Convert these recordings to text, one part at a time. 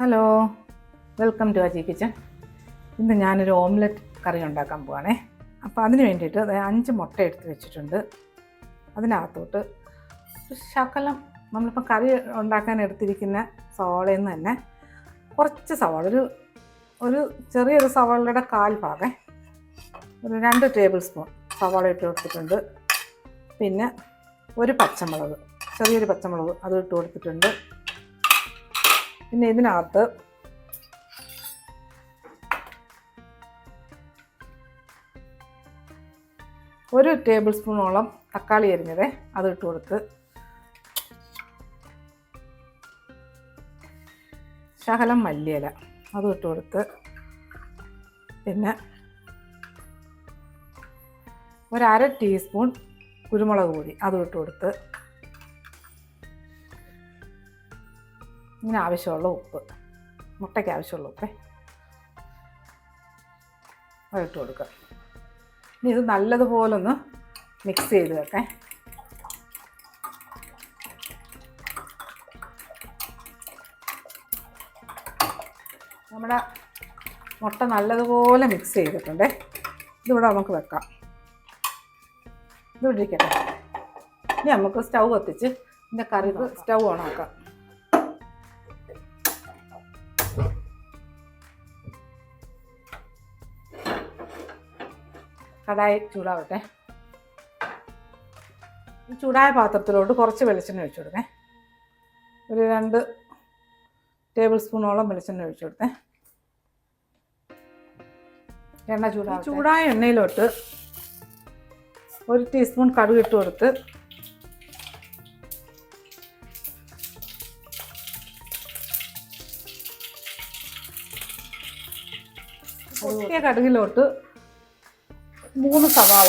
Hello welcome to Aji kitchen ഇന്ന് ഞാനൊരു omelette കറി ഉണ്ടാക്കാൻ പോവാണേ. അപ്പോൾ അതിന് വേണ്ടിയിട്ട് അഞ്ച് മുട്ട എടുത്ത് വെച്ചിട്ടുണ്ട്. അതിനകത്തോട്ട് ശകലം നമ്മളിപ്പോൾ കറി ഉണ്ടാക്കാൻ എടുത്തിരിക്കുന്ന സവാളയിൽ നിന്ന് തന്നെ കുറച്ച് സവാള ഒരു ഒരു ചെറിയൊരു സവാളയുടെ കാൽ ഭാഗം ഒരു രണ്ട് ടേബിൾ സ്പൂൺ സവാള ഇട്ട് കൊടുത്തിട്ടുണ്ട്. പിന്നെ ഒരു പച്ചമുളക് ചെറിയൊരു പച്ചമുളക് അത് ഇട്ട് കൊടുത്തിട്ടുണ്ട്. പിന്നെ ഇതിനകത്ത് ഒരു ടേബിൾ സ്പൂണോളം തക്കാളി അരിഞ്ഞത് അത് ഇട്ട് കൊടുത്ത്. ശകലം മല്ലിയില അതും ഇട്ട് കൊടുത്ത്. പിന്നെ ഒരര ടീസ്പൂൺ കുരുമുളക് പൊടി അതും ഇട്ട് കൊടുത്ത്. ഇങ്ങനെ ആവശ്യമുള്ള ഉപ്പ് മുട്ടയ്ക്ക് ആവശ്യമുള്ള ഉപ്പേ. അതിട്ട് കൊടുക്കുക. ഇനി ഇത് നല്ലതുപോലൊന്ന് മിക്സ് ചെയ്ത് വെക്കേ. നമ്മുടെ മുട്ട നല്ലതുപോലെ മിക്സ് ചെയ്തിട്ടുണ്ടേ. ഇതിവിടെ നമുക്ക് വെക്കാം. ഇതിവിടെ ഇരിക്കട്ടെ ഇനി നമുക്ക് സ്റ്റൗ കത്തിച്ച് ഇതിന്റെ കറിക്ക് സ്റ്റൗ ഓണാക്കാം. കടായി ചൂടാവട്ടെ. ചൂടായ പാത്രത്തിലോട്ട് കുറച്ച് വെളിച്ചെണ്ണ ഒഴിച്ചു കൊടുക്കേ. ഒരു രണ്ട് ടേബിൾ സ്പൂണോളം വെളിച്ചെണ്ണ ഒഴിച്ചു കൊടുത്തേ എണ്ണ ചൂടാ ചൂടായ എണ്ണയിലോട്ട് ഒരു ടീസ്പൂൺ കടുക് ഇട്ട് കൊടുത്ത് പൊട്ടിയ കടുകിലോട്ട് മൂന്ന് സവാള.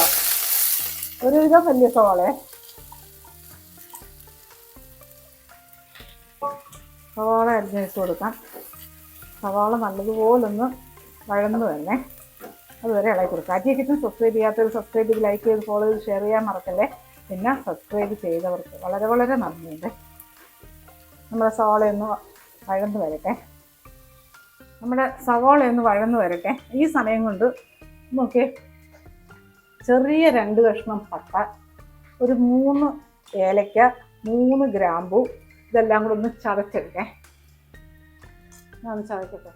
ഒരുവിധം വലിയ സവാളേ. സവാള അരിഞ്ഞ് വെച്ച് കൊടുക്കാം. സവാള നല്ലതുപോലൊന്ന് വഴന്നു തന്നെ അതുവരെ ഇളക്കി കൊടുക്കുക കിച്ചൻ സബ്സ്ക്രൈബ് ചെയ്യാത്തവർ സബ്സ്ക്രൈബ് ചെയ്ത് ലൈക്ക് ചെയ്ത് ഫോളോ ചെയ്ത് ഷെയർ ചെയ്യാൻ മറക്കല്ലേ? പിന്നെ സബ്സ്ക്രൈബ് ചെയ്തവർക്ക് വളരെ വളരെ നന്ദിയുണ്ട്. നമ്മുടെ സവാളയൊന്ന് വഴന്നു വരട്ടെ. നമ്മുടെ സവാളയൊന്ന് വഴന്നു വരട്ടെ. ഈ സമയം കൊണ്ട് നോക്കിയേ. ചെറിയ രണ്ട് കഷ്ണം പട്ട ഒരു മൂന്ന് ഏലക്ക മൂന്ന് ഗ്രാമ്പു ഇതെല്ലാം കൂടെ ഒന്ന് ചതച്ചെടുക്കേ. ഞാൻ ചതക്കട്ടെ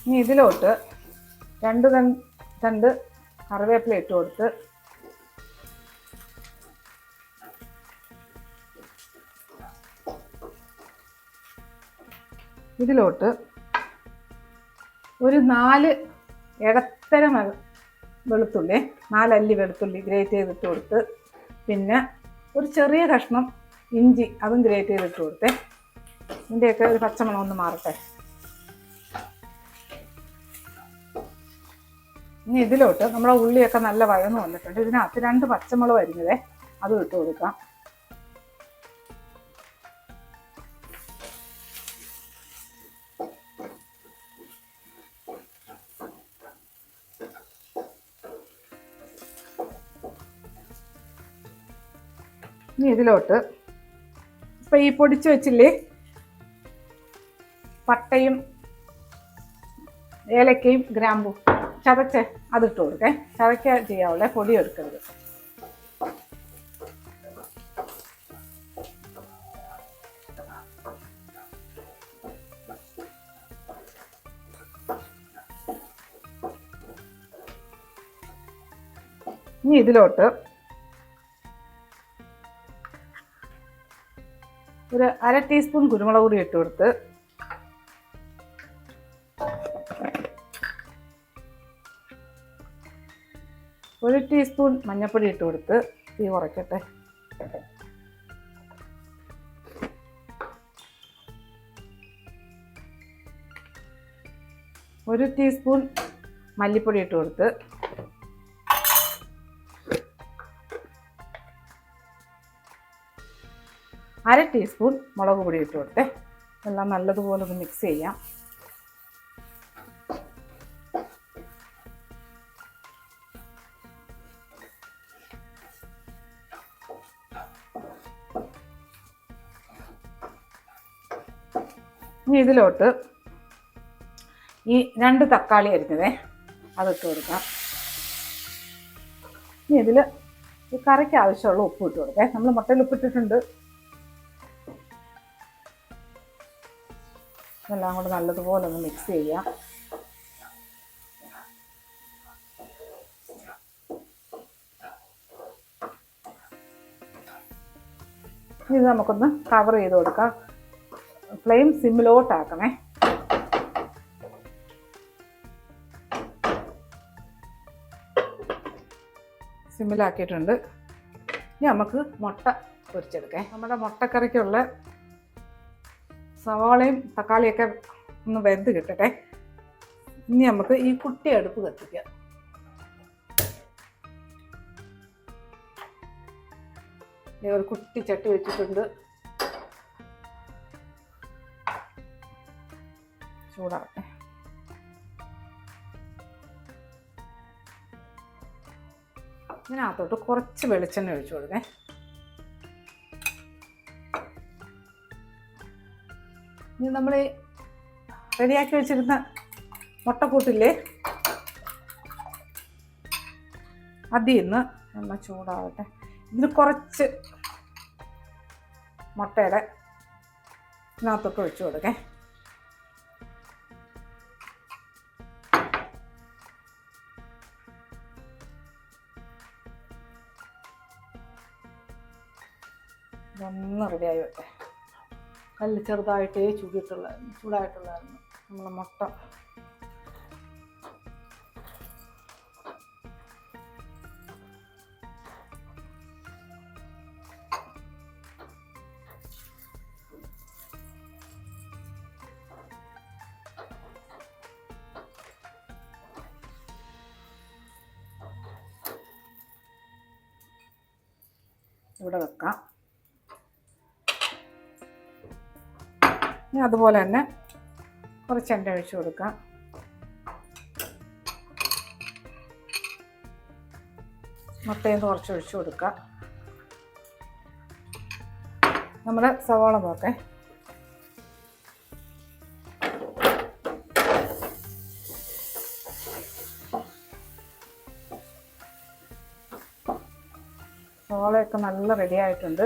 ഇനി ഇതിലോട്ട് രണ്ട് രണ്ട് കറിവേപ്പില ഇട്ട് കൊടുത്ത് ഇതിലോട്ട് ഒരു നാല് ഇടത്തരം വെളുത്തുള്ളി നാലല്ലി വെളുത്തുള്ളി ഗ്രേറ്റ് ചെയ്തിട്ട് കൊടുത്ത് പിന്നെ ഒരു ചെറിയ കഷ്ണം ഇഞ്ചി അതും ഗ്രേറ്റ് ചെയ്തിട്ട് കൊടുത്തേ. ഇതിന്റെയൊക്കെ ഒരു പച്ചമണം ഒന്ന് മാറട്ടെ. ഇനി ഇതിലോട്ട് നമ്മുടെ ഉള്ളിയൊക്കെ നല്ല വഴന്ന് വന്നിട്ടുണ്ട്. ഇതിനകത്ത് രണ്ട് പച്ചമുളക് അരിഞ്ഞതേ അതും ഇട്ട് കൊടുക്കാം. ഇനി ഇതിലോട്ട്. ഇപ്പം ഈ പൊടിച്ച് വെച്ചില്ലേ? പട്ടയും ഏലക്കയും ഗ്രാമ്പും. ചതച്ച് അതിട്ട് കൊടുക്കേ. ചതയ്ക്ക ചെയ്യാവുള്ളേ പൊടി എടുക്കരുത്. ഇനി ഇതിലോട്ട് അര ടീസ്പൂൺ കുരുമുളക് പൊടി ഇട്ട് കൊടുത്ത് ഒരു ടീസ്പൂൺ മഞ്ഞൾപ്പൊടി ഇട്ട് കൊടുത്ത് തീ കുറയ്ക്കട്ടെ. ഒരു ടീസ്പൂൺ മല്ലിപ്പൊടി ഇട്ട് കൊടുത്ത് അര ടീസ്പൂൺ മുളക് പൊടി ഇട്ട് കൊടുത്തേ. എല്ലാം നല്ലതുപോലെ ഒന്ന് മിക്സ് ചെയ്യാം. ഇനി ഇതിലോട്ട് ഈ രണ്ട് തക്കാളി അരിഞ്ഞതേ അതിട്ട് കൊടുക്കാം. ഇനി ഇതിൽ ഈ കറിക്ക് ആവശ്യമുള്ള ഉപ്പ് ഇട്ട് കൊടുക്കാം നമ്മൾ മുട്ടയിൽ ഉപ്പിട്ടിട്ടുണ്ട്. ഇതെല്ലാം കൂടെ നല്ലതുപോലെ ഒന്ന് മിക്സ് ചെയ്യാം. ഇത് നമുക്കൊന്ന് കവർ ചെയ്ത് കൊടുക്കാം. ഫ്ലെയിം സിമ്മിലോട്ടാക്കണേ സിമ്മിലാക്കിയിട്ടുണ്ട് ഇനി നമുക്ക് മുട്ട പൊരിച്ചെടുക്കാം. നമ്മുടെ മുട്ടക്കറിക്കുള്ള സവാളയും തക്കാളിയൊക്കെ ഒന്ന് വെന്ത് കിട്ടട്ടെ. ഇനി നമുക്ക് ഈ കുട്ടി അടുപ്പ് കത്തിക്കാം. ഒരു കുട്ടി ചട്ടി വെച്ചിട്ടുണ്ട്. ചൂടാവട്ടെ. ഇതിനകത്തോട്ട് കുറച്ച് വെളിച്ചെണ്ണ ഒഴിച്ചു കൊടുക്കേ. ഇനി നമ്മൾ റെഡിയാക്കി വെച്ചിരുന്ന മുട്ടക്കൂട്ടില്ലേ? അതിൽ നിന്ന് എണ്ണ ചൂടാവട്ടെ. ഇതിന് കുറച്ച് മുട്ടയുടെ ഇതിനകത്തൊക്കെ ഒഴിച്ചു കൊടുക്കേ. ഒന്ന് റെഡിയായി വട്ടെ കല്ല് ചെറുതായിട്ടേ ചൂടിയിട്ടുള്ള ചൂടായിട്ടുള്ളായിരുന്നു നമ്മളെ മുട്ട. ഇവിടെ വെക്കാം. ഇനി അതുപോലെ തന്നെ കുറച്ച് എണ്ണ ഒഴിച്ചു കൊടുക്കാം മുട്ടയും കുറച്ച് ഒഴിച്ചു കൊടുക്കാം നമ്മുടെ സവാള നോക്കേ സവാളയൊക്കെ നല്ല റെഡി ആയിട്ടുണ്ട്.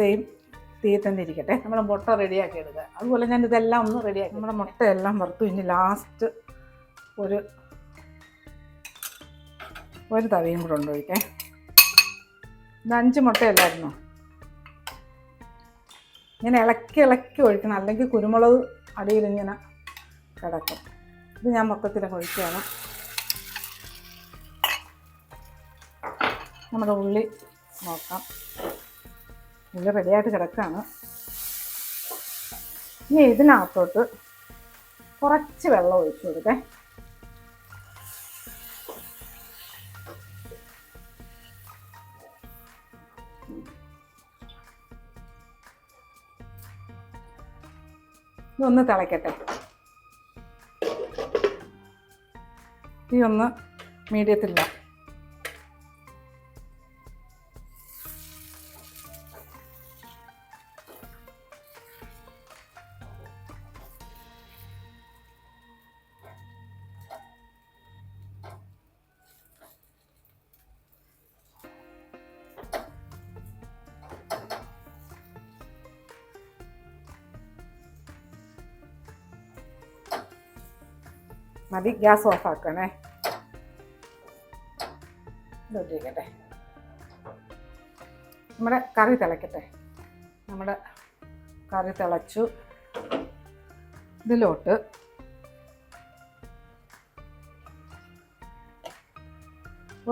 സെയിം തീ തന്നെ ഇരിക്കട്ടെ നമ്മുടെ മുട്ട റെഡിയാക്കി എടുക്കുക. അതുപോലെ ഞാൻ ഇതെല്ലാം ഒന്ന് റെഡിയാക്കി നമ്മുടെ മുട്ടയെല്ലാം വറുത്തു. ഇനി ലാസ്റ്റ് ഒരു ഒരു തവിയും കൂടെ ഉണ്ട് ഒഴിക്കേ. ഇത് അഞ്ച് മുട്ടയല്ലായിരുന്നു? ഇങ്ങനെ ഇളക്കി ഇളക്കി ഒഴിക്കണം. അല്ലെങ്കിൽ കുരുമുളക് അടിയിലിങ്ങനെ കിടക്കും. ഇത് ഞാൻ മൊത്തത്തിൽ ഒഴിക്കുകയാണ്. നമ്മുടെ ഉള്ളി നോക്കാം. ഉള്ളി റെഡിയായിട്ട് കിടക്കുകയാണ് ഇനി ഇതിനകത്തോട്ട് കുറച്ച് വെള്ളം ഒഴിച്ചു കൊടുക്കേ. ഇതൊന്ന് തിളയ്ക്കട്ടെ. തീ ഒന്ന് മീഡിയത്തില്ല മതി ഗ്യാസ് ഓഫ് ആക്കണേ ഇതൊട്ടിരിക്കട്ടെ നമ്മുടെ കറി തിളയ്ക്കട്ടെ നമ്മുടെ കറി തിളച്ചു. ഇതിലോട്ട്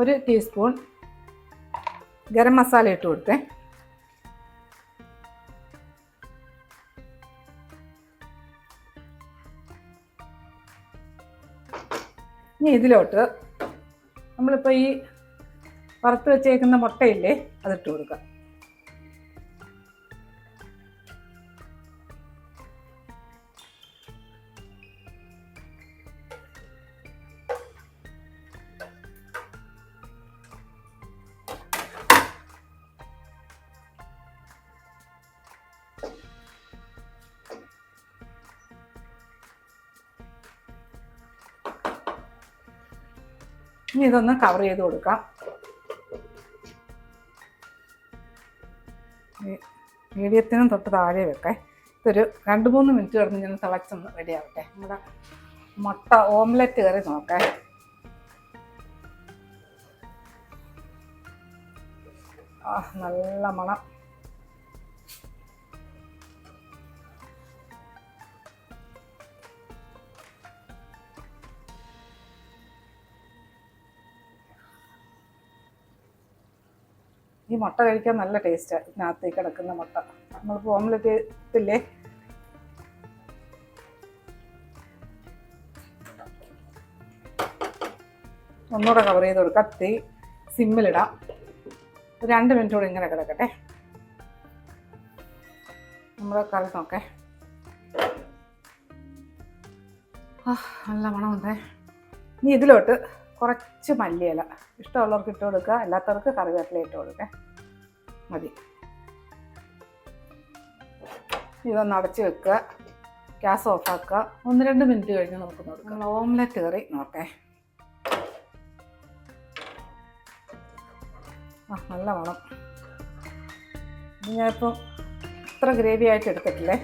ഒരു ടീസ്പൂൺ ഗരം മസാല ഇട്ട് കൊടുത്തേ. ഇനി ഇതിലോട്ട് നമ്മളിപ്പോൾ ഈ വറുത്ത് വെച്ചേക്കുന്ന മുട്ടയില്ലേ അതിട്ട് കൊടുക്കാം. ഇനി ഇതൊന്ന് കവർ ചെയ്ത് കൊടുക്കാം. മീഡിയത്തിനും തൊട്ട് താഴെ വെക്കേ ഇതൊരു രണ്ട് മൂന്ന് മിനിറ്റ് കിടന്ന് ഞാൻ തിളച്ചൊന്ന് റെഡിയാവട്ടെ നമ്മുടെ മുട്ട ഓംലെറ്റ് കറി നോക്കേ. നല്ല മണം. ഈ മുട്ട കഴിക്കാൻ നല്ല ടേസ്റ്റാണ് ഇതിനകത്തേക്ക് കിടക്കുന്ന മുട്ട. നമ്മളിപ്പോൾ ഓംലെറ്റ് ഇല്ലേ ഒന്നുകൂടെ കവർ ചെയ്ത് കൊടുക്കുക തീ സിമ്മിലിടാം രണ്ട് മിനിറ്റ് കൂടെ ഇങ്ങനെ കിടക്കട്ടെ. നമ്മുടെ കറി നോക്കേ. ആ നല്ല മണമുണ്ടേ. ഇനി ഇതിലോട്ട് കുറച്ച് മല്ലിയില. ഇഷ്ടമുള്ളവർക്ക് ഇട്ട് കൊടുക്കുക. അല്ലാത്തവർക്ക് കറിവേപ്പില ഇട്ട് കൊടുക്കുക. മതി. ഇതൊന്ന് അടച്ച് വെക്കുക. ഗ്യാസ് ഓഫാക്കുക ഒന്ന് രണ്ട് മിനിറ്റ് കഴിഞ്ഞ് നമുക്ക് നോക്കാം ഓംലെറ്റ് കറി നോക്കേ ആ നല്ല മണം. ഞാനിപ്പം ഇത്ര ഗ്രേവി ആയിട്ട് എടുത്തിട്ടില്ലേ?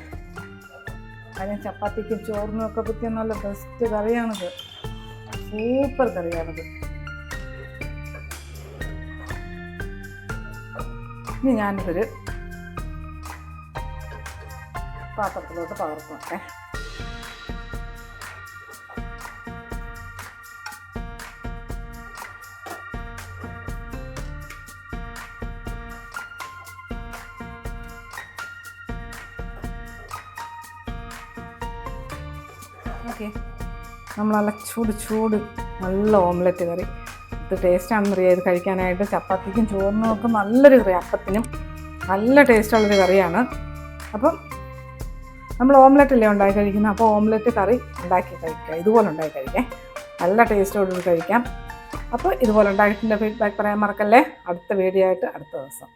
അതിന് ചപ്പാത്തിക്കും ചോറിനും ഒക്കെ പറ്റിയ നല്ല ബെസ്റ്റ് കറിയാണിത്. സൂപ്പർ കറിയാണത്. ഇനി ഞാനിതൊരു പാത്രത്തിലോട്ട് പകർത്ത്. നമ്മൾ നല്ല ചൂട് ചൂട് നല്ല ഓംലെറ്റ് കറി. ഇത് ടേസ്റ്റാണെന്നറിയാം ഇത് കഴിക്കാനായിട്ട് ചപ്പാത്തിക്കും ചോറിനും ഒക്കെ നല്ലൊരു കറി. അപ്പത്തിനും നല്ല ടേസ്റ്റുള്ളൊരു കറിയാണ്. അപ്പം നമ്മൾ ഓംലെറ്റ് അല്ലേ ഉണ്ടാക്കി കഴിക്കുന്നത്? അപ്പോൾ ഓംലെറ്റ് കറി ഉണ്ടാക്കി കഴിക്കുക ഇതുപോലെ ഉണ്ടാക്കി കഴിക്കാം. നല്ല ടേസ്റ്റോടുകൂടി കഴിക്കാം അപ്പോൾ ഇതുപോലെ ഉണ്ടാക്കിയിട്ടുണ്ട്. ഫീഡ്ബാക്ക് പറയാൻ മറക്കല്ലേ? അടുത്ത വീഡിയോ ആയിട്ട് അടുത്ത ദിവസം.